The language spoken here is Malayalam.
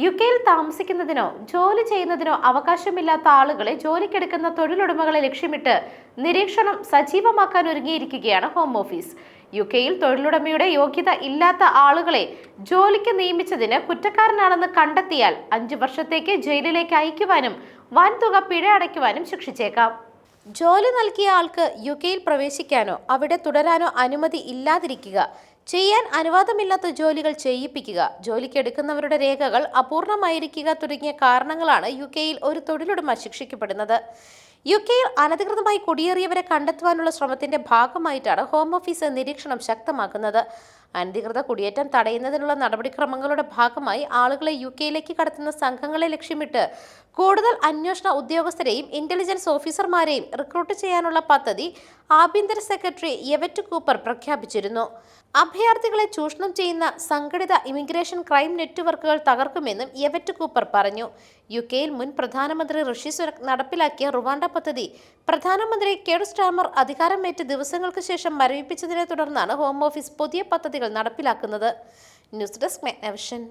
യു കെയിൽ താമസിക്കുന്നതിനോ ജോലി ചെയ്യുന്നതിനോ അവകാശമില്ലാത്ത ആളുകളെ ജോലിക്കെടുക്കുന്ന തൊഴിലുടമകളെ ലക്ഷ്യമിട്ട് നിരീക്ഷണം സജീവമാക്കാൻ ഒരുങ്ങിയിരിക്കുകയാണ് ഹോം ഓഫീസ് യു കെയിൽ തൊഴിലുടമയുടെ യോഗ്യത ഇല്ലാത്ത ആളുകളെ ജോലിക്ക് നിയമിച്ചതിന് കുറ്റക്കാരനാണെന്ന് കണ്ടെത്തിയാൽ അഞ്ചു വർഷത്തേക്ക് ജയിലിലേക്ക് അയക്കുവാനും വൻതുക പിഴ അടയ്ക്കുവാനും ശിക്ഷിച്ചേക്കാം. ജോലി നൽകിയ ആൾക്ക് യു കെയിൽ പ്രവേശിക്കാനോ അവിടെ തുടരാനോ അനുമതി ഇല്ലാതിരിക്കുക. ചെയ്യാൻ അനുവാദമില്ലാത്ത ജോലികൾ ചെയ്യിപ്പിക്കുക. ജോലിക്കെടുക്കുന്നവരുടെ രേഖകൾ അപൂർണമായിരിക്കുക തുടങ്ങിയ കാരണങ്ങളാണ് യു കെയിൽ ഒരു തൊഴിലുടമ ശിക്ഷിക്കപ്പെടുന്നത്. യു കെയിൽ അനധികൃതമായി കുടിയേറിയവരെ കണ്ടെത്തുവാനുള്ള ശ്രമത്തിന്റെ ഭാഗമായിട്ടാണ് ഹോം ഓഫീസ് നിരീക്ഷണം ശക്തമാക്കുന്നത്. അനധികൃത കുടിയേറ്റം തടയുന്നതിനുള്ള നടപടിക്രമങ്ങളുടെ ഭാഗമായി ആളുകളെ യു കെയിലേക്ക് കടത്തുന്ന സംഘങ്ങളെ ലക്ഷ്യമിട്ട് കൂടുതൽ അന്വേഷണ ഉദ്യോഗസ്ഥരെയും ഇന്റലിജൻസ് ഓഫീസർമാരെയും റിക്രൂട്ട് ചെയ്യാനുള്ള പദ്ധതി ആഭ്യന്തര സെക്രട്ടറി യെവറ്റ് കൂപ്പർ പ്രഖ്യാപിച്ചിരുന്നു. അഭയാർത്ഥികളെ ചൂഷണം ചെയ്യുന്ന സംഘടിത ഇമിഗ്രേഷൻ ക്രൈം നെറ്റ്വർക്കുകൾ തകർക്കുമെന്നും യെവറ്റ് കൂപ്പർ പറഞ്ഞു. യു കെയിൽ മുൻ പ്രധാനമന്ത്രി ഋഷി സുനക് നടപ്പിലാക്കിയ റുവാണ്ട പദ്ധതി പ്രധാനമന്ത്രി കെഡ് സ്റ്റാമർ അധികാരമേറ്റ് ദിവസങ്ങൾക്ക് ശേഷം മരവിപ്പിച്ചതിനെ തുടർന്നാണ് ഹോം ഓഫീസ് പുതിയ പദ്ധതികൾ നടപ്പിലാക്കുന്നത്. News desk മെഗ്നവിഷൻ.